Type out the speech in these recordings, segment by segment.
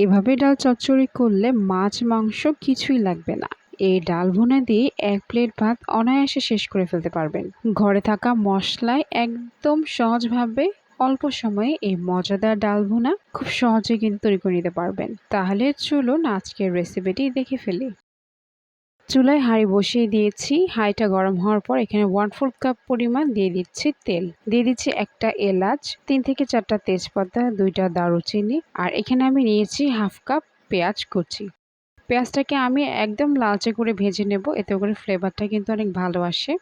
এভাবে ডাল চচ্চড়ি করলে মাছ, মাংস কিছুই লাগবে না। এই ডাল ভুনে দিয়ে এক প্লেট ভাত অনায়াসে শেষ করে ফেলতে পারবেন। ঘরে থাকা মশলায় একদম সহজভাবে অল্প সময়ে এই মজাদার ডাল ভুনা খুব সহজে কিন্তু তৈরি করে নিতে পারবেন। তাহলে চলুন আজকের রেসিপিটি দেখে ফেলি। চুলায় হাঁড়ি বসিয়ে দিয়েছি। হাঁড়িটা গরম হওয়ার পর এখানে ওয়ান ফোর্থ কাপ পরিমাণ দিয়ে দিচ্ছি তেল। দিয়ে দিচ্ছি একটা এলাচ, তিন থেকে চারটা তেজপাতা, দুইটা দারুচিনি আর এখানে আমি নিয়েছি হাফ কাপ পেঁয়াজ কুচি। পেঁয়াজটাকে আমি একদম লালচে করে ভেজে নেব, এতে করে ফ্লেভারটা কিন্তু অনেক ভালো আসে।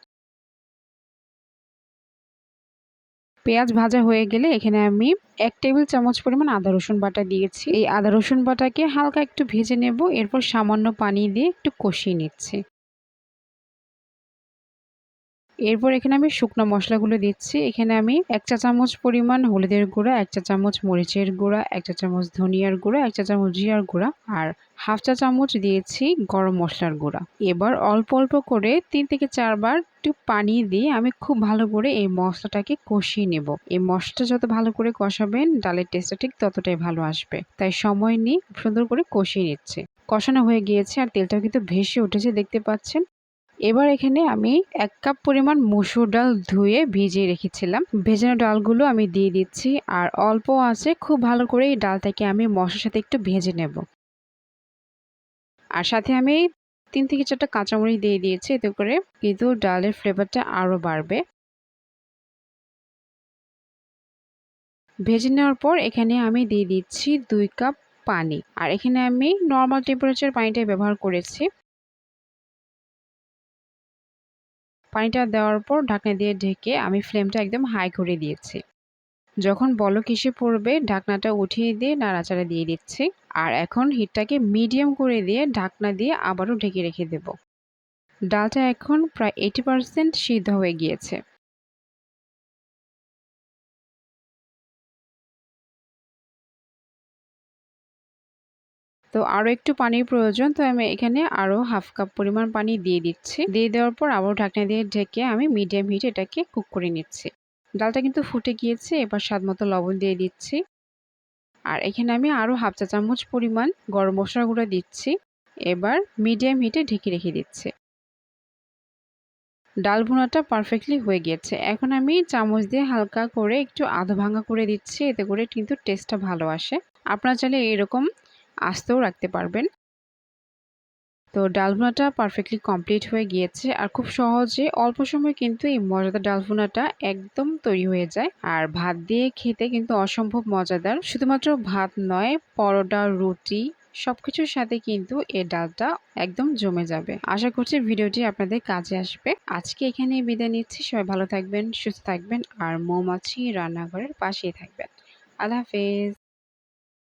পেঁয়াজ ভাজা হয়ে গেলে এখানে আমি এক টেবিল চামচ পরিমাণ আদা, রসুন বাটা দিয়েছি। এই আদা, রসুন বাটাকে হালকা একটু ভেজে নেব। এরপর সামান্য পানি দিয়ে একটু কষিয়ে নিচ্ছি। এরপর এখানে আমি শুকনো মশলাগুলো দিচ্ছি। এখানে আমি এক চা চামচ পরিমাণ হলুদের গুঁড়া, এক চা চামচ মরিচের গুঁড়া, এক চা চামচ ধনিয়ার গুঁড়া, এক চা চামচ জিরার গুঁড়া আর হাফ চা চামচ দিয়েছি গরম মশলার গুঁড়া। এবার অল্প অল্প করে তিন থেকে চারবার একটু পানি দিয়ে আমি খুব ভালো করে এই মশলাটাকে কষিয়ে নেব। এই মশলাটা যত ভালো করে কষাবেন, ডালের টেস্টটা ঠিক ততটাই ভালো আসবে। তাই সময় নিয়ে সুন্দর করে কষিয়ে নিচ্ছে। কষানো হয়ে গিয়েছে আর তেলটাও কিন্তু ভেসে উঠেছে, দেখতে পাচ্ছেন। এবার এখানে আমি এক কাপ পরিমাণ মসুর ডাল ধুয়ে ভিজিয়ে রেখেছিলাম। ভেজানো ডালগুলো আমি দিয়ে দিচ্ছি আর অল্প আছে, খুব ভালো করে এই ডালটাকে আমি মশলার সাথে একটু ভেজে নেব। আর সাথে আমি তিন থেকে চারটা কাঁচামরিচ দিয়ে দিয়েছি, এতে করে কিন্তু ডালের ফ্লেভারটা আরও বাড়বে। ভেজে নেওয়ার পর এখানে আমি দিয়ে দিচ্ছি দুই কাপ পানি। আর এখানে আমি নর্মাল টেম্পারেচার পানিটাই ব্যবহার করেছি। পানিটা দেওয়ার পর ঢাকনা দিয়ে ঢেকে আমি ফ্লেমটা একদম হাই করে দিয়েছি। যখন বলক এসে পড়বে, ঢাকনাটা উঠিয়ে দিয়ে নাড়াচাড়া দিয়ে দিচ্ছি। আর এখন হিটটাকে মিডিয়াম করে দিয়ে ঢাকনা দিয়ে আবারও ঢেকে রেখে দেব। ডালটা এখন প্রায় এইটি পারসেন্ট সিদ্ধ হয়ে গিয়েছে। তো আরও একটু পানির প্রয়োজন, তো আমি এখানে আরও হাফ কাপ পরিমাণ পানি দিয়ে দিচ্ছি। দিয়ে দেওয়ার পর আবারও ঢাকনা দিয়ে ঢেকে আমি মিডিয়াম হিটে এটাকে কুক করে নিচ্ছি। ডালটা কিন্তু ফুটে গিয়েছে, এবার স্বাদ মতো লবণ দিয়ে দিচ্ছি। আর এখানে আমি আরও হাফ চা চামচ পরিমাণ গরম মশলা গুঁড়ো দিচ্ছি। এবার মিডিয়াম হিটে ঢেকে রেখে দিচ্ছি। ডাল ভুনাটা পারফেক্টলি হয়ে গিয়েছে। এখন আমি চামচ দিয়ে হালকা করে একটু আধো ভাঙা করে দিচ্ছি, এতে করে কিন্তু টেস্টটা ভালো আসে। আপনারা চাইলে এরকম আস্তেও রাখতে পারবেন। তো ডালভুনাটা পারফেক্টলি কমপ্লিট হয়ে গিয়েছে আর খুব সহজে অল্প সময় কিন্তু এই মজাদার ডালভুনাটা একদম তৈরি হয়ে যায়। আর ভাত দিয়ে খেতে কিন্তু অসম্ভব মজাদার। শুধুমাত্র ভাত নয়, পরোটা, রুটি সবকিছুর সাথে কিন্তু এই ডালটা একদম জমে যাবে। আশা করছি ভিডিওটি আপনাদের কাজে আসবে। আজকে এখানে বিদায় নিচ্ছি। সবাই ভালো থাকবেন, সুস্থ থাকবেন আর মৌমাছি রান্নাঘরের পাশেই থাকবেন। আল্লাহ হাফেজ।